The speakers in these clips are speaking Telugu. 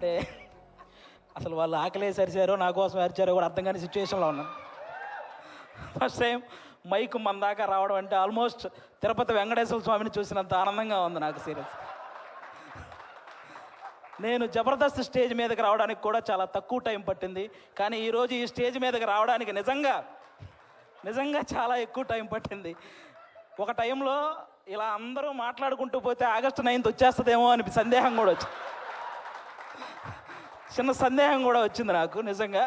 అంటే అసలు వాళ్ళు ఆకలే అరిచారో నా కోసం అరిచారో కూడా అర్థం కాని సిచ్యువేషన్లో ఉన్నాను ఫస్ట్ టైం మైక్ మన దాకా రావడం అంటే ఆల్మోస్ట్ తిరుపతి వెంకటేశ్వర స్వామిని చూసినంత ఆనందంగా ఉంది నాకు సీరియస్ నేను జబర్దస్త్ స్టేజ్ మీదకి రావడానికి కూడా చాలా తక్కువ టైం పట్టింది. కానీ ఈరోజు ఈ స్టేజ్ మీదకి రావడానికి నిజంగా నిజంగా చాలా ఎక్కువ టైం పట్టింది. ఒక టైంలో ఇలా అందరూ మాట్లాడుకుంటూ పోతే ఆగస్టు నైన్త్ వచ్చేస్తుందేమో అని సందేహం కూడా వచ్చింది. చిన్న సందేహం కూడా వచ్చింది నాకు నిజంగా.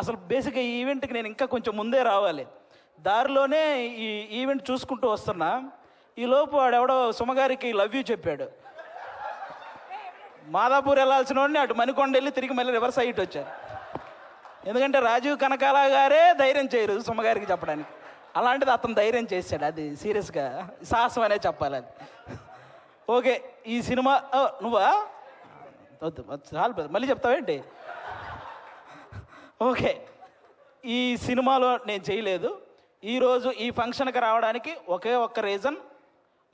అసలు బేసిక్గా ఈ ఈవెంట్కి నేను ఇంకా కొంచెం ముందే రావాలి. దారిలోనే ఈ ఈవెంట్ చూసుకుంటూ వస్తున్నా. ఈ లోపు వాడెవడో సుమగారికి లవ్ యూ చెప్పాడు. మాదాపూర్ వెళ్ళాల్సిన వాడిని అటు మణికొండ వెళ్ళి తిరిగి మళ్ళీ రివర్స్ అయ్యి వచ్చారు. ఎందుకంటే రాజీవ్ కనకాల గారే ధైర్యం చేయరు సుమగారికి చెప్పడానికి. అలాంటిది అతను ధైర్యం చేశాడు అది సీరియస్గా సాహసం అనే చెప్పాలి అది. ఓకే ఈ సినిమా నువ్వా? వద్దు చాలు బ్రదర్. మళ్ళీ చెప్తావేంటి? ఓకే. ఈ సినిమాలో నేను చేయలేదు. ఈరోజు ఈ ఫంక్షన్కి రావడానికి ఒకే ఒక్క రీజన్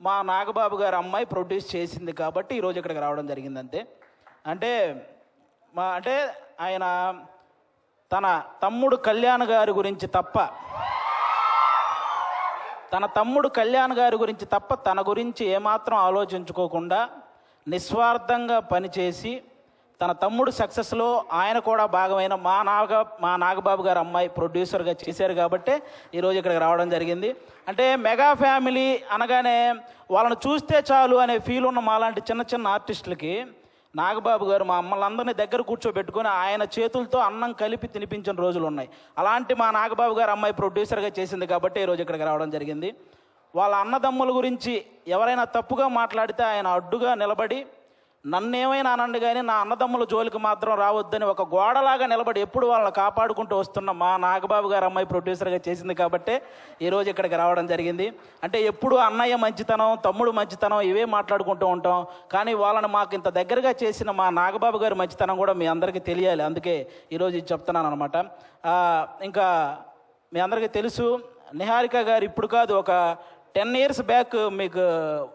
మా నాగబాబు గారు అమ్మాయి ప్రొడ్యూస్ చేసింది కాబట్టి ఈరోజు ఇక్కడికి రావడం జరిగింది అంతే అంటే మా అంటే ఆయన తన తమ్ముడు కళ్యాణ్ గారి గురించి తప్ప తన తమ్ముడు కళ్యాణ్ గారి గురించి తప్ప తన గురించి ఏమాత్రం ఆలోచించుకోకుండా నిస్వార్థంగా పనిచేసి తన తమ్ముడు సక్సెస్లో ఆయన కూడా భాగమైన మా నాగ మా నాగబాబు గారు అమ్మాయి ప్రొడ్యూసర్గా చేశారు కాబట్టే ఈరోజు ఇక్కడికి రావడం జరిగింది. అంటే మెగా ఫ్యామిలీ అనగానే వాళ్ళని చూస్తే చాలు అనే ఫీల్ ఉన్న మాలాంటి చిన్న చిన్న ఆర్టిస్టులకి నాగబాబు గారు మా అమ్మలందరినీ దగ్గర కూర్చోబెట్టుకొని ఆయన చేతులతో అన్నం కలిపి తినిపించిన రోజులు ఉన్నాయి. అలాంటి మా నాగబాబు గారు అమ్మాయి ప్రొడ్యూసర్గా చేసింది కాబట్టి ఈరోజు ఇక్కడికి రావడం జరిగింది. వాళ్ళ అన్నదమ్ముల గురించి ఎవరైనా తప్పుగా మాట్లాడితే ఆయన అడ్డుగా నిలబడి నన్నేమైనా అనండి కానీ నా అన్నదమ్ముల జోలికి మాత్రం రావద్దని ఒక గోడలాగా నిలబడి ఎప్పుడు వాళ్ళని కాపాడుకుంటూ వస్తున్న మా నాగబాబు గారు అమ్మాయి ప్రొడ్యూసర్గా చేసింది కాబట్టే ఈరోజు ఇక్కడికి రావడం జరిగింది. అంటే ఎప్పుడు అన్నయ్య మంచితనం తమ్ముడు మంచితనం ఇవే మాట్లాడుకుంటూ ఉంటాం. కానీ వాళ్ళని మాకు ఇంత దగ్గరగా చేసిన మా నాగబాబు గారి మంచితనం కూడా మీ అందరికీ తెలియాలి. అందుకే ఈరోజు ఇది చెప్తున్నాను అనమాట ఇంకా మీ అందరికీ తెలుసు నిహారిక గారు ఇప్పుడు కాదు ఒక టెన్ ఇయర్స్ బ్యాక్ మీకు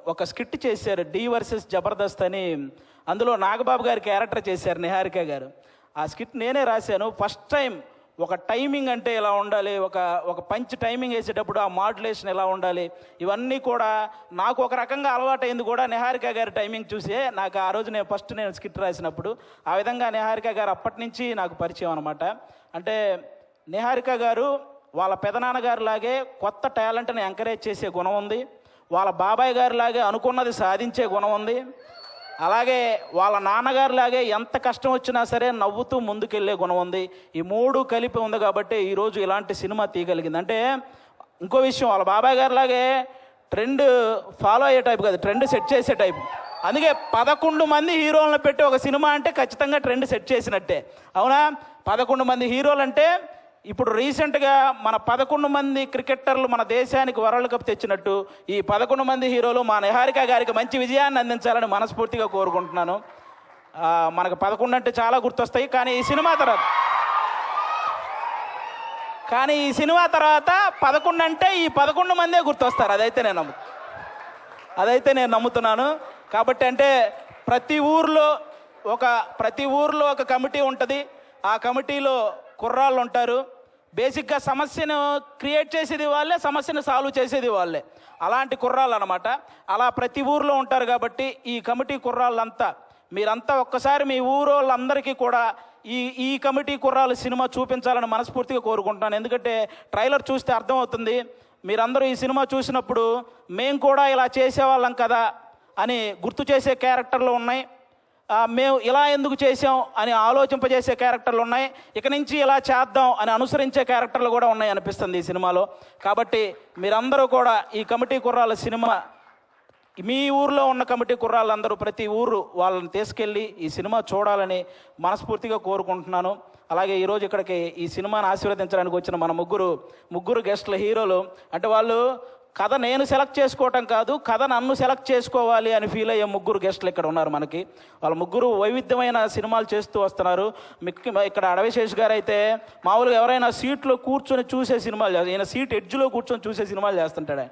ఒక స్కిట్ చేశారు డి వర్సెస్ జబర్దస్త్ అని. అందులో నాగబాబు గారి క్యారెక్టర్ చేశారు నిహారిక గారు. ఆ స్కిట్ నేనే రాశాను. ఫస్ట్ టైం ఒక టైమింగ్ అంటే ఎలా ఉండాలి ఒక ఒక పంచ్ టైమింగ్ వేసేటప్పుడు ఆ మాడ్యులేషన్ ఎలా ఉండాలి ఇవన్నీ కూడా నాకు ఒక రకంగా అలవాటైంది కూడా నిహారిక గారి టైమింగ్ చూసే. నాకు ఆ రోజు నేను ఫస్ట్ నేను స్కిట్ రాసినప్పుడు ఆ విధంగా నిహారిక గారు అప్పటి నుంచి నాకు పరిచయం అనమాట అంటే నిహారిక గారు వాళ్ళ పెదనాన్నగారిలాగే కొత్త టాలెంట్ని ఎంకరేజ్ చేసే గుణం ఉంది. వాళ్ళ బాబాయ్ గారిలాగే అనుకున్నది సాధించే గుణం ఉంది. అలాగే వాళ్ళ నాన్నగారిలాగే ఎంత కష్టం వచ్చినా సరే నవ్వుతూ ముందుకెళ్ళే గుణం ఉంది. ఈ మూడు కలిపి ఉంది కాబట్టి ఈరోజు ఇలాంటి సినిమా తీయగలిగింది. అంటే ఇంకో విషయం వాళ్ళ బాబాయ్ గారిలాగే ట్రెండ్ ఫాలో అయ్యే టైప్ కాదు ట్రెండ్ సెట్ చేసే టైప్. అందుకే పదకొండు మంది హీరోలను పెట్టి ఒక సినిమా అంటే ఖచ్చితంగా ట్రెండ్ సెట్ చేసినట్టే. అవునా? పదకొండు మంది హీరోలు అంటే ఇప్పుడు రీసెంట్గా మన పదకొండు మంది క్రికెటర్లు మన దేశానికి వరల్డ్ కప్ తెచ్చినట్టు ఈ పదకొండు మంది హీరోలు మా నిహారిక గారికి మంచి విజయాన్ని అందించాలని మనస్ఫూర్తిగా కోరుకుంటున్నాను. మనకు పదకొండు అంటే చాలా గుర్తొస్తాయి కానీ ఈ సినిమా తర్వాత కానీ ఈ సినిమా తర్వాత పదకొండు అంటే ఈ పదకొండు మందే గుర్తొస్తారు అదైతే నేను నమ్ము అదైతే నేను నమ్ముతున్నాను. కాబట్టి అంటే ప్రతి ఊర్లో ఒక ప్రతి ఊర్లో ఒక కమిటీ ఉంటుంది ఆ కమిటీలో కుర్రాళ్ళు ఉంటారు. బేసిక్గా సమస్యను క్రియేట్ చేసేది వాళ్ళే సమస్యను సాల్వ్ చేసేది వాళ్ళే. అలాంటి కుర్రాళ్ళు అనమాట అలా ప్రతి ఊర్లో ఉంటారు కాబట్టి ఈ కమిటీ కుర్రాళ్ళంతా మీరంతా ఒక్కసారి మీ ఊరోళ్ళందరికీ కూడా ఈ ఈ కమిటీ కుర్రాలు సినిమా చూపించాలని మనస్ఫూర్తిగా కోరుకుంటున్నాను. ఎందుకంటే ట్రైలర్ చూస్తే అర్థమవుతుంది మీరందరూ ఈ సినిమా చూసినప్పుడు మేము కూడా ఇలా చేసేవాళ్ళం కదా అని గుర్తు చేసే క్యారెక్టర్లు ఉన్నాయి. మేము ఇలా ఎందుకు చేసాం అని ఆలోచింపజేసే క్యారెక్టర్లు ఉన్నాయి. ఇక నుంచి ఇలా చేద్దాం అని అనుసరించే క్యారెక్టర్లు కూడా ఉన్నాయి అనిపిస్తుంది ఈ సినిమాలో. కాబట్టి మీరందరూ కూడా ఈ కమిటీ కుర్రాల సినిమా మీ ఊర్లో ఉన్న కమిటీ కుర్రాళ్ళందరూ ప్రతి ఊరు వాళ్ళని తీసుకెళ్ళి ఈ సినిమా చూడాలని మనస్ఫూర్తిగా కోరుకుంటున్నాను. అలాగే ఈరోజు ఇక్కడికి ఈ సినిమాను ఆశీర్వదించడానికి వచ్చిన మన ముగ్గురు ముగ్గురు గెస్ట్ల హీరోలు. అంటే వాళ్ళు కథ నేను సెలెక్ట్ చేసుకోవటం కాదు కథ నన్ను సెలెక్ట్ చేసుకోవాలి అని ఫీల్ అయ్యే ముగ్గురు గెస్ట్లు ఇక్కడ ఉన్నారు మనకి. వాళ్ళ ముగ్గురు వైవిధ్యమైన సినిమాలు చేస్తూ వస్తున్నారు. మిక్కి ఇక్కడ అడవిశేష్ గారు అయితే మామూలుగా ఎవరైనా సీట్లో కూర్చొని చూసే సినిమాలు ఈయన సీట్ ఎడ్జ్లో కూర్చొని చూసే సినిమాలు చేస్తుంటాడు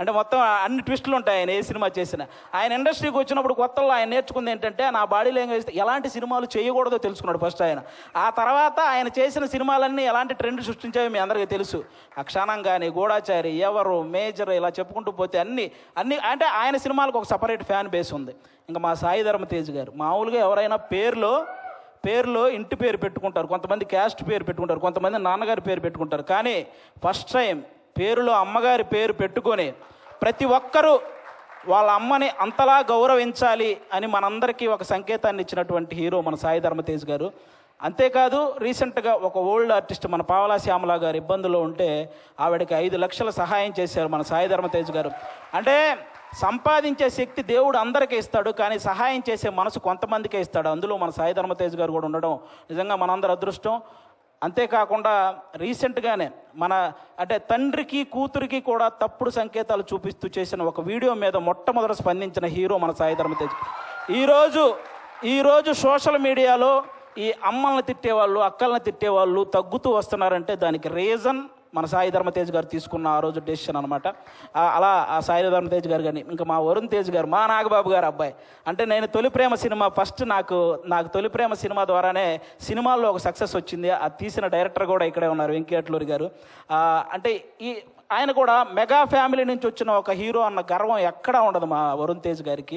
అంటే మొత్తం అన్ని ట్విస్టులు ఉంటాయి ఆయన ఏ సినిమా చేసిన. ఆయన ఇండస్ట్రీకి వచ్చినప్పుడు కొత్తలో ఆయన నేర్చుకుంది ఏంటంటే నా బాడీ లాంగ్వేజ్ ఎలాంటి సినిమాలు చేయకూడదో తెలుసుకున్నాడు ఫస్ట్ ఆయన. ఆ తర్వాత ఆయన చేసిన సినిమాలన్నీ ఎలాంటి ట్రెండ్ సృష్టించాయో మీ అందరికీ తెలుసు. అక్షానం కానీ గూఢాచారి ఎవరు మేజర్ ఇలా చెప్పుకుంటూ పోతే అన్ని అన్ని అంటే ఆయన సినిమాలకు ఒక సపరేట్ ఫ్యాన్ బేస్ ఉంది. ఇంకా మా సాయి ధర్మ తేజ్ గారు మామూలుగా ఎవరైనా పేర్లో పేరులో ఇంటి పేరు పెట్టుకుంటారు. కొంతమంది క్యాస్ట్ పేరు పెట్టుకుంటారు. కొంతమంది నాన్నగారి పేరు పెట్టుకుంటారు. కానీ ఫస్ట్ టైం పేరులో అమ్మగారి పేరు పెట్టుకొని ప్రతి ఒక్కరూ వాళ్ళ అమ్మని అంతలా గౌరవించాలి అని మనందరికీ ఒక సంకేతాన్ని ఇచ్చినటువంటి హీరో మన సాయి ధర్మతేజ్ గారు. అంతేకాదు రీసెంట్గా ఒక ఓల్డ్ ఆర్టిస్ట్ మన పావలా శ్యామల గారు ఇబ్బందుల్లో ఉంటే ఆవిడకి ఐదు లక్షల సహాయం చేశారు మన సాయి ధర్మతేజ్ గారు. అంటే సంపాదించే శక్తి దేవుడు అందరికీ ఇస్తాడు కానీ సహాయం చేసే మనసు కొంతమందికే ఇస్తాడు. అందులో మన సాయి ధర్మతేజ్ గారు కూడా ఉండడం నిజంగా మనందరి అదృష్టం. అంతేకాకుండా రీసెంట్గానే మన అంటే తండ్రికి కూతురికి కూడా తప్పుడు సంకేతాలు చూపిస్తూ చేసిన ఒక వీడియో మీద మొట్టమొదట స్పందించిన హీరో మన సాయి ధర్మతేజ్ ఈరోజు ఈరోజు సోషల్ మీడియాలో ఈ అమ్మల్ని తిట్టేవాళ్ళు అక్కల్ని తిట్టేవాళ్ళు తగ్గుతూ వస్తున్నారంటే దానికి రీజన్ మన సాయి ధర్మతేజ్ గారు తీసుకున్న ఆ రోజు డెసిషన్ అనమాట అలా ఆ సాయి ధర్మతేజ్ గారు కానీ ఇంకా మా వరుణ్ తేజ్ గారు మా నాగబాబు గారు అబ్బాయి. అంటే నేను తొలి ప్రేమ సినిమా ఫస్ట్ నాకు నాకు తొలి ప్రేమ సినిమా ద్వారానే సినిమాల్లో ఒక సక్సెస్ వచ్చింది. అది తీసిన డైరెక్టర్ కూడా ఇక్కడే ఉన్నారు వెంకటలూరి గారు. అంటే ఈ ఆయన కూడా మెగా ఫ్యామిలీ నుంచి వచ్చిన ఒక హీరో అన్న గర్వం ఎక్కడా ఉండదు మా వరుణ్ తేజ్ గారికి.